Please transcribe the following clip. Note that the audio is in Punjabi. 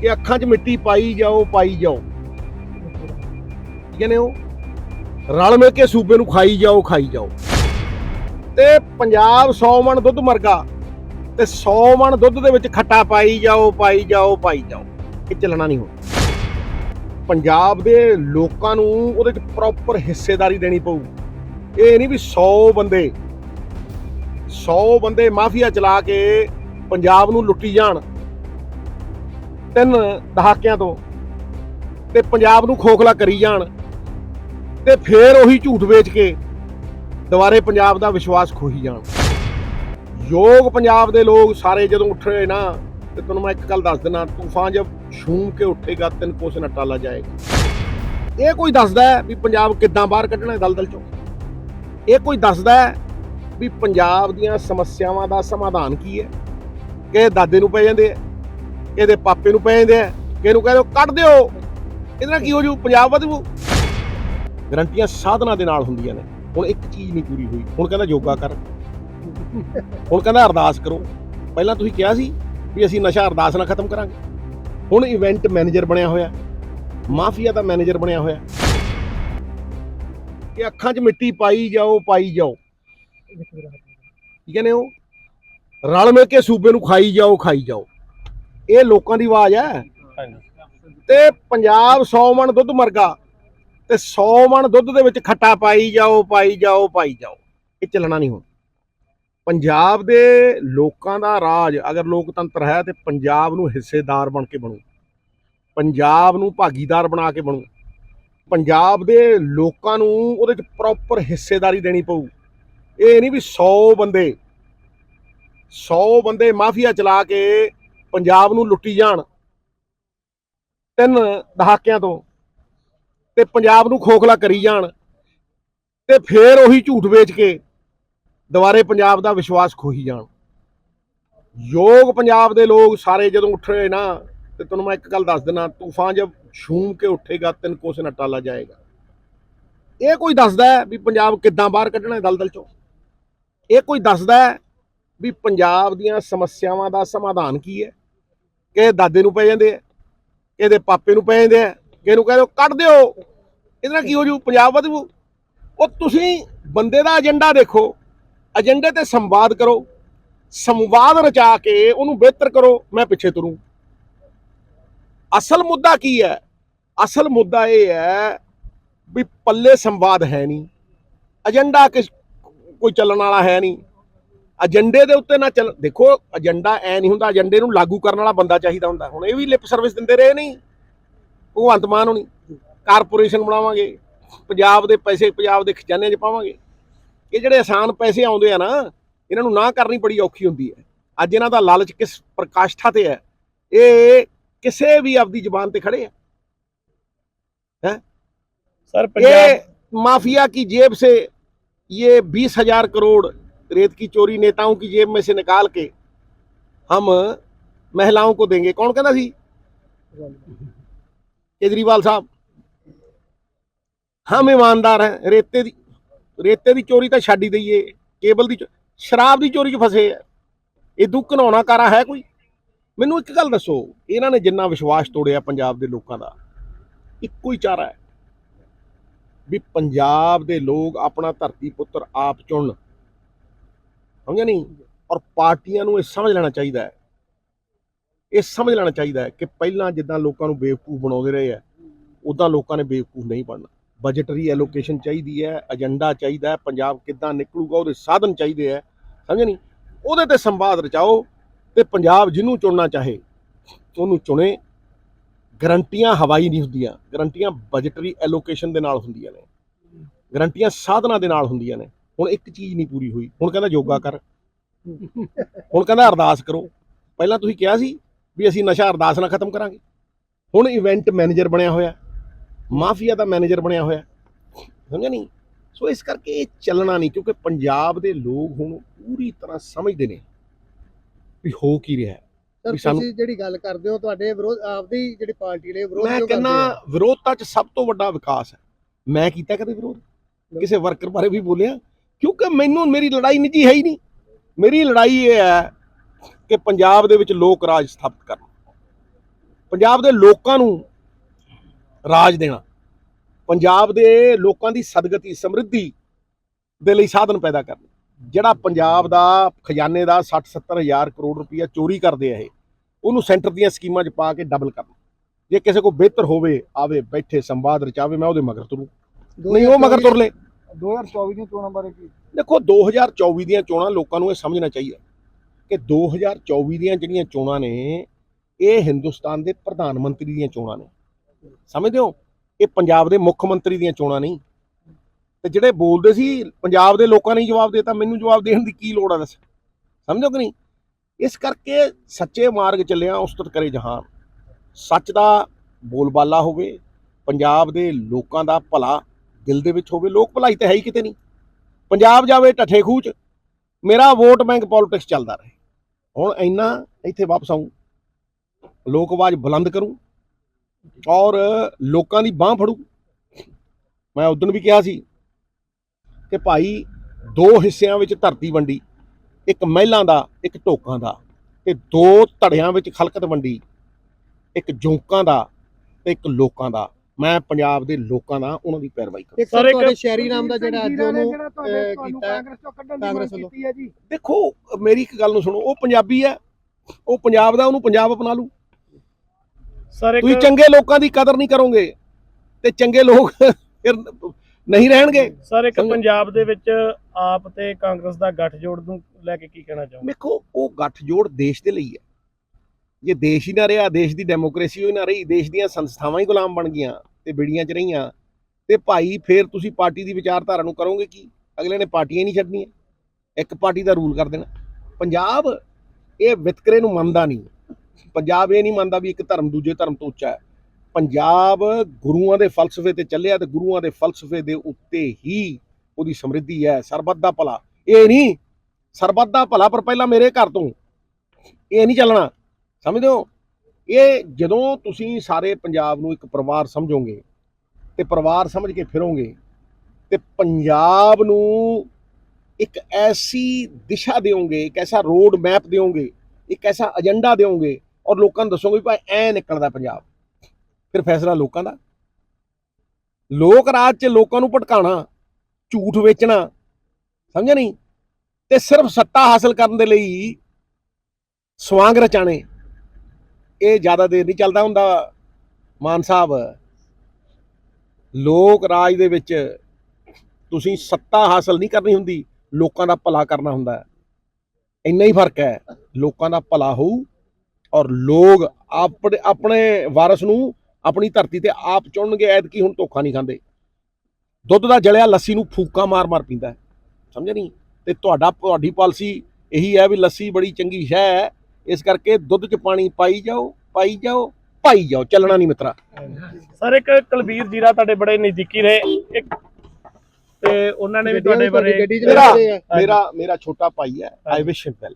ਕਿ ਅੱਖਾਂ 'ਚ ਮਿੱਟੀ ਪਾਈ ਜਾਓ ਪਾਈ ਜਾਓ। ਕਹਿੰਦੇ ਉਹ ਰਲ ਮਿਲ ਕੇ ਸੂਬੇ ਨੂੰ ਖਾਈ ਜਾਓ ਖਾਈ ਜਾਓ। ਤੇ ਪੰਜਾਬ 100 ਮਣ ਦੁੱਧ ਮਰਗਾ, ਤੇ 100 ਮਣ ਦੁੱਧ ਦੇ ਵਿੱਚ ਖੱਟਾ ਪਾਈ ਜਾਓ ਪਾਈ ਜਾਓ ਪਾਈ ਜਾਓ। ਇਹ ਚੱਲਣਾ ਨਹੀਂ ਹੁਣ। ਪੰਜਾਬ ਦੇ ਲੋਕਾਂ ਨੂੰ ਉਹਦੇ 'ਚ ਪ੍ਰੋਪਰ ਹਿੱਸੇਦਾਰੀ ਦੇਣੀ ਪਊ। ਇਹ ਨਹੀਂ ਵੀ 100 ਬੰਦੇ 100 ਬੰਦੇ ਮਾਫੀਆ ਚਲਾ ਕੇ ਪੰਜਾਬ ਨੂੰ ਲੁੱਟੀ ਜਾਣ। ਤਿੰਨ ਦਹਾਕਿਆਂ ਤੋਂ ਤੇ ਪੰਜਾਬ ਨੂੰ ਖੋਖਲਾ ਕਰੀ ਜਾਣ ਤੇ ਫੇਰ ਉਹੀ ਝੂਠ ਵੇਚ ਕੇ ਦੁਬਾਰੇ ਪੰਜਾਬ ਦਾ ਵਿਸ਼ਵਾਸ ਖੋਹੀ ਜਾਣ। ਯੋਗ ਪੰਜਾਬ ਦੇ ਲੋਕ ਸਾਰੇ ਜਦੋਂ ਉੱਠੇ ਨਾ, ਤੇ ਤੁਹਾਨੂੰ ਮੈਂ ਇੱਕ ਗੱਲ ਦੱਸ ਦਿੰਦਾ, ਤੂਫਾਨ ਜਦ ਛੂਮ ਕੇ ਉੱਠੇਗਾ, ਤਿੰਨ ਕੋਸ ਨਾ ਟਾਲਾ ਜਾਏਗਾ। ਇਹ ਕੋਈ ਦੱਸਦਾ ਵੀ ਪੰਜਾਬ ਕਿੱਦਾਂ ਬਾਹਰ ਕੱਢਣਾ ਹੈ ਦਲਦਲ ਚੋਂ? ਇਹ ਕੋਈ ਦੱਸਦਾ ਵੀ ਪੰਜਾਬ ਦੀਆਂ ਸਮੱਸਿਆਵਾਂ ਦਾ ਸਮਾਧਾਨ ਕੀ ਹੈ? ਕਿ ਦਾਦੇ ਨੂੰ ਪੈ ਜਾਂਦੇ ਆ ਇਹਦੇ ਪਾਪੇ ਨੂੰ ਪੈਂਦੇ ਜਾਂਦੇ ਆ ਕਿ ਇਹਨੂੰ ਕਹਿੰਦੇ ਕੱਢ ਦਿਓ। ਇਹਦੇ ਨਾਲ ਕੀ ਹੋ ਜੂ? ਪੰਜਾਬ ਵਧੂ ਗਰੰਟੀਆਂ ਸਾਧਨਾ ਦੇ ਨਾਲ ਹੁੰਦੀਆਂ ਨੇ। ਹੁਣ ਇੱਕ ਚੀਜ਼ ਨਹੀਂ ਪੂਰੀ ਹੋਈ। ਹੁਣ ਕਹਿੰਦਾ ਯੋਗਾ ਕਰ। ਹੁਣ ਕਹਿੰਦਾ ਅਰਦਾਸ ਕਰੋ। ਪਹਿਲਾਂ ਤੁਸੀਂ ਕਿਹਾ ਸੀ ਵੀ ਅਸੀਂ ਨਸ਼ਾ ਅਰਦਾਸ ਨਾਲ ਖਤਮ ਕਰਾਂਗੇ। ਹੁਣ ਇਵੈਂਟ ਮੈਨੇਜਰ ਬਣਿਆ ਹੋਇਆ। ਮਾਫੀਆ ਦਾ ਮੈਨੇਜਰ ਬਣਿਆ ਹੋਇਆ। ਕਿ ਅੱਖਾਂ 'ਚ ਮਿੱਟੀ ਪਾਈ ਜਾਓ ਪਾਈ ਜਾਓ। ਕੀ ਕਹਿੰਦੇ ਉਹ ਰਲ ਮਿਲ ਕੇ ਸੂਬੇ ਨੂੰ ਖਾਈ ਜਾਓ ਖਾਈ ਜਾਓ। ਇਹ ਲੋਕਾਂ ਦੀ ਆਵਾਜ਼ ਹੈ। ਤੇ ਪੰਜਾਬ 100 ਮਣ ਦੁੱਧ ਮਰਗਾ ਤੇ 100 ਮਣ ਦੁੱਧ ਦੇ ਵਿੱਚ ਖੱਟਾ ਪਾਈ ਜਾਓ ਪਾਈ ਜਾਓ ਪਾਈ ਜਾਓ। ਇਹ ਚੱਲਣਾ ਨਹੀਂ ਹੁਣ। ਪੰਜਾਬ ਦੇ ਲੋਕਾਂ ਦਾ ਰਾਜ ਅਗਰ ਲੋਕਤੰਤਰ ਹੈ ਤੇ ਪੰਜਾਬ ਨੂੰ ਹਿੱਸੇਦਾਰ ਬਣ ਕੇ ਬਣੂ। ਪੰਜਾਬ ਨੂੰ ਭਾਗੀਦਾਰ ਬਣਾ ਕੇ ਬਣੂ। ਪੰਜਾਬ ਦੇ ਲੋਕਾਂ ਨੂੰ ਉਹਦੇ 'ਚ ਪ੍ਰੋਪਰ ਹਿੱਸੇਦਾਰੀ ਦੇਣੀ ਪਊ। ਇਹ ਨਹੀਂ ਵੀ 100 ਬੰਦੇ 100 ਬੰਦੇ ਮਾਫੀਆ ਚਲਾ ਕੇ ਪੰਜਾਬ ਨੂੰ ਲੁੱਟੀ ਜਾਣ ਤਿੰਨ ਦਹਾਕਿਆਂ ਤੋਂ ਤੇ ਪੰਜਾਬ ਨੂੰ ਖੋਖਲਾ ਕਰੀ ਜਾਣ ਤੇ ਫੇਰ ਉਹੀ ਝੂਠ ਵੇਚ ਕੇ ਦੁਬਾਰੇ ਪੰਜਾਬ ਦਾ ਵਿਸ਼ਵਾਸ ਖੋਹੀ ਜਾਣ। ਯੋਗ ਪੰਜਾਬ ਦੇ ਲੋਕ ਸਾਰੇ ਜਦੋਂ ਉੱਠੇ ਨਾ, ਤੇ ਤੁਹਾਨੂੰ ਮੈਂ ਇੱਕ ਗੱਲ ਦੱਸ ਦਿੰਦਾ ਤੂਫਾਨ ਜਦ ਛੂਮ ਕੇ ਉੱਠੇਗਾ, ਤਿੰਨ ਕੋਸ ਨਾ ਟਾਲਾ ਜਾਏਗਾ। ਇਹ ਕੋਈ ਦੱਸਦਾ ਹੈ ਵੀ ਪੰਜਾਬ ਕਿੱਦਾਂ ਬਾਹਰ ਕੱਢਣਾ ਦਲਦਲ ਚੋਂ? ਇਹ ਕੋਈ ਦੱਸਦਾ ਹੈ ਵੀ ਪੰਜਾਬ ਦੀਆਂ ਸਮੱਸਿਆਵਾਂ ਦਾ ਸਮਾਧਾਨ ਕੀ ਹੈ? ਕਿ ਦਾਦੇ ਨੂੰ ਪੈ ਜਾਂਦੇ ਆ ਇਹਦੇ ਪਾਪੇ ਨੂੰ ਪੈ ਜਾਂਦੇ ਆ ਕਿ ਇਹਨੂੰ ਕਹਿੰਦੇ ਕੱਢ ਦਿਓ। ਇਹਦੇ ਨਾਲ ਕੀ ਹੋ ਜੂ? ਪੰਜਾਬ ਵਧੂ ਉਹ ਤੁਸੀਂ ਬੰਦੇ ਦਾ ਏਜੰਡਾ ਦੇਖੋ। ਏਜੰਡੇ ਤੇ ਸੰਵਾਦ ਕਰੋ। ਸੰਵਾਦ ਰਚਾ ਕੇ ਉਹਨੂੰ ਬਿਹਤਰ ਕਰੋ। ਮੈਂ ਪਿੱਛੇ ਤੁਰੂ। ਅਸਲ ਮੁੱਦਾ ਕੀ ਹੈ? ਅਸਲ ਮੁੱਦਾ ਇਹ ਹੈ ਵੀ ਪੱਲੇ ਸੰਵਾਦ ਹੈ ਨਹੀਂ। ਏਜੰਡਾ ਕਿਸ ਕੋਈ ਚੱਲਣ ਵਾਲਾ ਹੈ ਨਹੀਂ। ਏਜੰਡੇ ਦੇ ਉੱਤੇ ਨਾ ਚੱਲ ਦੇਖੋ ਏਜੰਡਾ ਐ ਨਹੀਂ ਹੁੰਦਾ ਏਜੰਡੇ ਨੂੰ ਲਾਗੂ ਕਰਨ ਵਾਲਾ ਬੰਦਾ ਚਾਹੀਦਾ ਹੁੰਦਾ। ਹੁਣ ਇਹ ਵੀ ਲਿਪ ਸਰਵਿਸ ਦਿੰਦੇ ਰਹੇ ਨਹੀਂ। ਭਗਵੰਤ ਮਾਨ ਹੋਣੀ ਕਾਰਪੋਰੇਸ਼ਨ ਬਣਾਵਾਂਗੇ ਪੰਜਾਬ ਦੇ ਪੈਸੇ ਪੰਜਾਬ ਦੇ ਖਜ਼ਾਨੇ 'ਚ ਪਾਵਾਂਗੇ। ਇਹ ਜਿਹੜੇ ਆਸਾਨ ਪੈਸੇ ਆਉਂਦੇ ਆ ਨਾ ਇਹਨਾਂ ਨੂੰ ਨਾ ਕਰਨੀ ਬੜੀ ਔਖੀ ਹੁੰਦੀ ਹੈ। ਅੱਜ ਇਹਨਾਂ ਦਾ ਲਾਲਚ ਕਿਸ ਪ੍ਰਕਾਸ਼ਠਾ ਤੇ ਹੈ? ਇਹ ਕਿਸੇ ਵੀ ਆਪਦੀ ਜ਼ੁਬਾਨ ਤੇ ਖੜੇ ਆ। ਹੈ? ਸਰ ਪੰਜਾਬ ਮਾਫੀਆ ਕੀ ਜੇਬ ਸੇ ਇਹ 20000 ਕਰੋੜ रेत की चोरी नेताओं की जेब में से निकाल के हम महिलाओं को देंगे कौन कहता सी केजरीवाल साहब हम ईमानदार हैं रेते ਦੀ ਰੇਤੇ ਦੀ ਚੋਰੀ ਤਾਂ ਛੱਡ ਹੀ ਦਈਏ ਕੇਬਲ ਦੀ ਚੋ- ਸ਼ਰਾਬ ਦੀ ਚੋਰੀ 'ਚ ਫਸੇ ਆ ਇਹ ਦੁੱਖ ਘਨਾਉਣਾ ਕਾਰਾ ਹੈ ਕੋਈ ਮੈਨੂੰ ਇੱਕ ਗੱਲ ਦੱਸੋ ਇਹਨਾਂ ਨੇ ਜਿੰਨਾ ਵਿਸ਼ਵਾਸ ਤੋੜਿਆ ਪੰਜਾਬ ਦੇ ਲੋਕਾਂ ਦਾ ਇੱਕੋ ਹੀ ਚਾਰਾ ਹੈ ਵੀ ਪੰਜਾਬ ਦੇ ਲੋਕ ਆਪਣਾ ਧਰਤੀ ਪੁੱਤਰ ਆਪ ਚੁਣਨ ਸਮਝਿਆ ਨਹੀਂ? ਔਰ ਪਾਰਟੀਆਂ ਨੂੰ ਇਹ ਸਮਝ ਲੈਣਾ ਚਾਹੀਦਾ ਹੈ। ਇਹ ਸਮਝ ਲੈਣਾ ਚਾਹੀਦਾ ਹੈ ਕਿ ਪਹਿਲਾਂ ਜਿੱਦਾਂ ਲੋਕਾਂ ਨੂੰ ਬੇਵਕੂਫ ਬਣਾਉਂਦੇ ਰਹੇ ਆ ਉਦਾਂ ਲੋਕਾਂ ਨੇ ਬੇਵਕੂਫ ਨਹੀਂ ਬਣਨਾ। ਬਜਟਰੀ ਐਲੋਕੇਸ਼ਨ ਚਾਹੀਦੀ ਹੈ ਏਜੰਡਾ ਚਾਹੀਦਾ ਹੈ, ਪੰਜਾਬ ਕਿੱਦਾਂ ਨਿਕਲੂਗਾ, ਉਹਦੇ ਸਾਧਨ ਚਾਹੀਦੇ ਹੈ। ਸਮਝ ਨਹੀਂ? ਉਹਦੇ ਤੇ ਸੰਵਾਦ ਰਚਾਓ ਤੇ ਪੰਜਾਬ ਜਿਹਨੂੰ ਚੁਣਨਾ ਚਾਹੇ, ਉਹਨੂੰ ਚੁਣੇ। ਗਰੰਟੀਆਂ ਹਵਾਈ ਨਹੀਂ ਹੁੰਦੀਆਂ। ਗਰੰਟੀਆਂ ਬਜਟਰੀ ਐਲੋਕੇਸ਼ਨ ਦੇ ਨਾਲ ਹੁੰਦੀਆਂ ਨੇ। ਗਰੰਟੀਆਂ ਸਾਧਨਾ ਦੇ ਨਾਲ ਹੁੰਦੀਆਂ ਨੇ। ਹੁਣ ਇੱਕ ਚੀਜ਼ ਨਹੀਂ ਪੂਰੀ ਹੋਈ। ਹੁਣ ਕਹਿੰਦਾ ਯੋਗਾ ਕਰ। ਹੁਣ ਕਹਿੰਦਾ ਅਰਦਾਸ ਕਰੋ। ਪਹਿਲਾਂ ਤੁਸੀਂ ਕਿਹਾ ਸੀ ਵੀ ਅਸੀਂ ਨਸ਼ਾ ਅਰਦਾਸ ਨਾਲ ਖਤਮ ਕਰਾਂਗੇ। ਹੁਣ ਇਵੈਂਟ ਮੈਨੇਜਰ ਬਣਿਆ ਹੋਇਆ। ਮਾਫੀਆ ਦਾ ਮੈਨੇਜਰ ਬਣਿਆ ਹੋਇਆ। ਸਮਝਿਆ ਨਹੀਂ? ਸੋ ਇਸ ਕਰਕੇ ਇਹ ਚੱਲਣਾ ਨਹੀਂ ਕਿਉਂਕਿ ਪੰਜਾਬ ਦੇ ਲੋਕ ਹੁਣ ਪੂਰੀ ਤਰ੍ਹਾਂ ਸਮਝਦੇ ਨੇ ਵੀ ਹੋ ਕੀ ਰਿਹਾ ਸਰ ਤੁਸੀਂ ਜਿਹੜੀ ਗੱਲ ਕਰਦੇ ਹੋ ਤੁਹਾਡੇ ਵਿਰੋਧ ਆਪਦੀ ਜਿਹੜੀ ਪਾਰਟੀ ਨੇ ਵਿਰੋਧ ਮੈਂ ਕਹਿੰਦਾ? ਵਿਰੋਧਤਾ 'ਚ ਸਭ ਤੋਂ ਵੱਡਾ ਵਿਕਾਸ ਹੈ। ਮੈਂ ਕੀਤਾ ਕਦੇ ਵਿਰੋਧ? ਕਿਸੇ ਵਰਕਰ ਬਾਰੇ ਵੀ ਬੋਲਿਆ? ਕਿਉਂਕਿ ਮੈਨੂੰ ਮੇਰੀ ਲੜਾਈ ਨਿੱਜੀ ਹੈ ਹੀ ਨਹੀਂ। ਮੇਰੀ ਲੜਾਈ ਇਹ ਹੈ ਕਿ ਪੰਜਾਬ ਦੇ ਵਿੱਚ ਲੋਕ ਰਾਜ ਸਥਾਪਿਤ ਕਰਨ। ਪੰਜਾਬ ਦੇ ਲੋਕਾਂ ਨੂੰ ਰਾਜ ਦੇਣਾ। ਪੰਜਾਬ ਦੇ ਲੋਕਾਂ ਦੀ ਸਦਗਤੀ ਸਮਰਿੱਧੀ ਦੇ ਲਈ ਸਾਧਨ ਪੈਦਾ ਕਰਨਾ। ਜਿਹੜਾ ਪੰਜਾਬ ਦਾ ਖਜ਼ਾਨੇ ਦਾ 60 70 ਹਜ਼ਾਰ ਕਰੋੜ ਰੁਪਈਆ ਚੋਰੀ ਕਰਦੇ ਆ ਇਹ ਉਹਨੂੰ ਸੈਂਟਰ ਦੀਆਂ ਸਕੀਮਾਂ 'ਚ ਪਾ ਕੇ ਡਬਲ ਕਰਨਾ। ਜੇ ਕਿਸੇ ਕੋ ਬਿਹਤਰ ਹੋਵੇ ਆਵੇ ਬੈਠੇ ਸੰਵਾਦ ਰਚਾਵੇ ਮੈਂ ਉਹਦੇ ਮਗਰ ਤੁਰੂ। ਨਹੀਂ ਉਹ ਮਗਰ ਤੁਰ ਲੈ। 2024 ਦੀਆਂ ਚੋਣਾਂ ਬਾਰੇ ਕੀ? ਦੇਖੋ 2024 ਦੀਆਂ ਚੋਣਾਂ ਲੋਕਾਂ ਨੂੰ ਇਹ ਸਮਝਣਾ ਚਾਹੀਦਾ ਕਿ 2024 ਦੀਆਂ ਜਿਹੜੀਆਂ ਚੋਣਾਂ ਨੇ, ਇਹ ਹਿੰਦੁਸਤਾਨ ਦੇ ਪ੍ਰਧਾਨ ਮੰਤਰੀ ਦੀਆਂ ਚੋਣਾਂ ਨੇ। ਸਮਝਦੇ ਹੋ? ਇਹ ਪੰਜਾਬ ਦੇ ਮੁੱਖ ਮੰਤਰੀ ਦੀਆਂ ਚੋਣਾਂ ਨਹੀਂ। ਤੇ ਜਿਹੜੇ ਬੋਲਦੇ ਸੀ, ਪੰਜਾਬ ਦੇ ਲੋਕਾਂ ਨੇ ਹੀ ਜਵਾਬ ਦਿੱਤਾ, ਮੈਨੂੰ ਜਵਾਬ ਦੇਣ ਦੀ ਕੀ ਲੋੜ ਆ ਦੱਸ? ਸਮਝੋ ਕਿ ਨਹੀਂ? ਇਸ ਕਰਕੇ ਸੱਚੇ ਮਾਰਗ ਚੱਲਿਆ ਉਸਤਤ ਕਰੇ ਜਹਾਨ। ਸੱਚ ਦਾ ਬੋਲਬਾਲਾ ਹੋਵੇ, ਪੰਜਾਬ ਦੇ ਲੋਕਾਂ ਦਾ ਭਲਾ ਦਿਲ ਦੇ ਵਿੱਚ ਹੋਵੇ, ਲੋਕ ਭਲਾਈ ਤਾਂ ਹੈ ਹੀ ਕਿਤੇ ਨਹੀਂ। ਪੰਜਾਬ ਜਾਵੇ ਢੱਠੇ ਖੂਹ ਚ, ਮੇਰਾ ਵੋਟ ਬੈਂਕ ਪੋਲਿਟਿਕਸ ਚੱਲਦਾ ਰਹੇ। ਹੁਣ ਇੰਨਾ ਇੱਥੇ ਵਾਪਸ ਆਉਂ ਲੋਕ ਆਵਾਜ਼ ਬੁਲੰਦ ਕਰੂੰ ਔਰ ਲੋਕਾਂ ਦੀ ਬਾਹ ਫੜੂ। ਮੈਂ ਉਦੋਂ ਵੀ ਕਿਹਾ ਸੀ ਕਿ ਭਾਈ, ਦੋ ਹਿੱਸਿਆਂ ਵਿੱਚ ਧਰਤੀ ਵੰਡੀ, ਇੱਕ ਮਹਿਲਾਂ ਦਾ, ਇੱਕ ਢੋਕਾਂ ਦਾ ਤੇ ਦੋ ਧੜਿਆਂ ਵਿੱਚ ਖਲਕਤ ਵੰਡੀ, ਇੱਕ ਜੋਂਕਾਂ ਦਾ ਤੇ ਇੱਕ ਲੋਕਾਂ ਦਾ। ਮੈਂ ਪੰਜਾਬ ਦੇ ਲੋਕਾਂ ਦਾ ਉਹਨਾਂ ਦੀ ਪੈਰਵਾਈ ਕਰਾਂ ਇੱਕ ਸਰ, ਤੁਹਾਡੇ ਸ਼ਹਿਰੀ ਨਾਮ ਦਾ ਜਿਹੜਾ ਅੱਜ ਉਹਨੂੰ ਕੀਤਾ ਕਾਂਗਰਸ ਤੋਂ ਕੱਢਣ ਦੀ ਕਾਂਗਰਸ ਮੰਗ ਵੱਲੋਂ। ਕੀਤੀ ਹੈ ਜੀ। ਦੇਖੋ ਮੇਰੀ ਇੱਕ ਗੱਲ ਨੂੰ ਸੁਣੋ ਉਹ ਪੰਜਾਬੀ ਹੈ ਉਹ ਪੰਜਾਬ ਦਾ ਉਹਨੂੰ ਪੰਜਾਬ ਅਪਣਾ ਲੂ ਸਰ ਤੁਸੀਂ ਚੰਗੇ ਲੋਕਾਂ ਦੀ ਕਦਰ ਨਹੀਂ ਕਰੋਗੇ ਤੇ ਚੰਗੇ ਲੋਕ ਫਿਰ ਨਹੀਂ ਰਹਿਣਗੇ। ਸਰ ਇੱਕ ਪੰਜਾਬ ਦੇ ਵਿੱਚ ਆਪ ਤੇ ਕਾਂਗਰਸ ਦਾ ਗੱਠਜੋੜ ਨੂੰ ਲੈ ਕੇ ਕੀ ਕਹਿਣਾ ਚਾਹੋਗੇ? ਵੇਖੋ ਉਹ ਗੱਠਜੋੜ ਦੇਸ਼ ਦੇ ਲਈ ਹੈ। ਜੇ ਦੇਸ਼ ਹੀ ਨਾ ਰਿਹਾ, ਦੇਸ਼ ਦੀ ਡੈਮੋਕ੍ਰੇਸੀ ਹੋਈ ਨਾ ਰਹੀ, ਦੇਸ਼ ਦੀਆਂ ਸੰਸਥਾਵਾਂ ਹੀ ਗੁਲਾਮ ਬਣ ਗਈਆਂ ਤੇ ਬਿੜੀਆਂ 'ਚ ਰਹੀਆਂ ਤੇ ਭਾਈ ਫੇਰ ਤੁਸੀਂ ਪਾਰਟੀ ਦੀ ਵਿਚਾਰਧਾਰਾ ਨੂੰ ਕਰੋਗੇ ਕੀ? ਅਗਲੇ ਨੇ ਪਾਰਟੀਆਂ ਹੀ ਨਹੀਂ ਛੱਡਣੀਆਂ। ਇੱਕ ਪਾਰਟੀ ਦਾ ਰੂਲ ਕਰ ਦੇਣਾ। ਪੰਜਾਬ ਇਹ ਵਿਤਕਰੇ ਨੂੰ ਮੰਨਦਾ ਨਹੀਂ। ਪੰਜਾਬ ਇਹ ਨਹੀਂ ਮੰਨਦਾ ਵੀ ਇੱਕ ਧਰਮ ਦੂਜੇ ਧਰਮ ਤੋਂ ਉੱਚਾ ਹੈ। ਪੰਜਾਬ ਗੁਰੂਆਂ ਦੇ ਫਲਸਫੇ ਤੇ ਚੱਲਿਆ ਤੇ ਗੁਰੂਆਂ ਦੇ ਫਲਸਫੇ ਦੇ ਉੱਤੇ ਹੀ ਉਹਦੀ ਸਮਰਿੱਧੀ ਹੈ, ਸਰਬੱਤ ਦਾ ਭਲਾ। ਇਹ ਨਹੀਂ, ਸਰਬੱਤ ਦਾ ਭਲਾ ਪਰ ਪਹਿਲਾਂ ਮੇਰੇ ਘਰ ਤੋਂ। ਇਹ ਨਹੀਂ ਚੱਲਣਾ। ਸਮਝਦੇ ਹੋ? ਇਹ ਜਦੋਂ ਤੁਸੀਂ ਸਾਰੇ ਪੰਜਾਬ ਨੂੰ ਇੱਕ ਪਰਿਵਾਰ ਸਮਝੋਗੇ ਤੇ ਪਰਿਵਾਰ ਸਮਝ ਕੇ ਫਿਰੋਗੇ ਤੇ ਪੰਜਾਬ ਨੂੰ ਇੱਕ ਐਸੀ ਦਿਸ਼ਾ ਦਿਓਗੇ, ਇੱਕ ਐਸਾ ਰੋਡ ਮੈਪ ਦਿਓਗੇ, ਇੱਕ ਐਸਾ ਏਜੰਡਾ ਦਿਓਗੇ ਔਰ ਲੋਕਾਂ ਨੂੰ ਦੱਸੋਗੇ ਭਾਈ ਐ ਨਿਕਲਦਾ ਪੰਜਾਬ। ਫਿਰ ਫੈਸਲਾ ਲੋਕਾਂ ਦਾ। ਲੋਕ ਰਾਜ 'ਚ ਲੋਕਾਂ ਨੂੰ ਭਟਕਾਉਣਾ, ਝੂਠ ਵੇਚਣਾ, ਸਮਝਿਆ ਨਹੀਂ? ਤੇ ਸਿਰਫ ਸੱਤਾ ਹਾਸਲ ਕਰਨ ਦੇ ਲਈ ਸਵਾਂਗ ਰਚਾਣੇ ਇਹ ਜ਼ਿਆਦਾ ਦੇਰ ਨਹੀਂ ਚੱਲਦਾ ਹੁੰਦਾ, ਮਾਨ ਸਾਹਿਬ। ਲੋਕ ਰਾਜ ਦੇ ਵਿੱਚ ਤੁਸੀਂ ਸੱਤਾ ਹਾਸਲ ਨਹੀਂ ਕਰਨੀ ਹੁੰਦੀ, ਲੋਕਾਂ ਦਾ ਭਲਾ ਕਰਨਾ ਹੁੰਦਾ। ਇੰਨਾ ਹੀ ਫ਼ਰਕ ਹੈ, ਲੋਕਾਂ ਦਾ ਭਲਾ ਹੋਊ ਔਰ ਲੋਕ ਆਪਣੇ ਆਪਣੇ ਵਾਰਸ ਨੂੰ ਆਪਣੀ ਧਰਤੀ ਤੇ ਆਪ ਚੁਣਨਗੇ, ਐਤਕੀ ਹੁਣ ਧੋਖਾ ਨਹੀਂ ਖਾਂਦੇ। ਦੁੱਧ ਦਾ ਜਲਿਆ ਲੱਸੀ ਨੂੰ ਫੂਕਾ ਮਾਰ-ਮਾਰ ਪੀਂਦਾ ਸਮਝ ਨਹੀਂ? ਤੇ ਤੁਹਾਡਾ, ਤੁਹਾਡੀ ਪਾਲਿਸੀ ਇਹੀ ਹੈ ਵੀ ਲੱਸੀ ਬੜੀ ਚੰਗੀ ਸ਼ੈ ਹੈ ਇਸ ਕਰਕੇ ਦੁੱਧ 'ਚ ਪਾਣੀ ਪਾਈ ਜਾਓ ਪਾਈ ਜਾਓ ਪਾਈ ਜਾਓ ਚੱਲਣਾ ਨਹੀਂ ਮਿੱਤਰਾ। ਸਰ ਇੱਕ ਕੁਲਬੀਰ ਜੀਰਾ ਤੁਹਾਡੇ ਬੜੇ ਨਜ਼ਦੀਕੀ ਰਹੇ ਇੱਕ ਤੇ ਉਹਨਾਂ ਨੇ ਵੀ ਤੁਹਾਡੇ ਬਾਰੇ ਮੇਰਾ ਮੇਰਾ ਛੋਟਾ ਭਾਈ ਹੈ ਆਈ ਵਿਸ਼ ਹਿਮ ਵੈਲ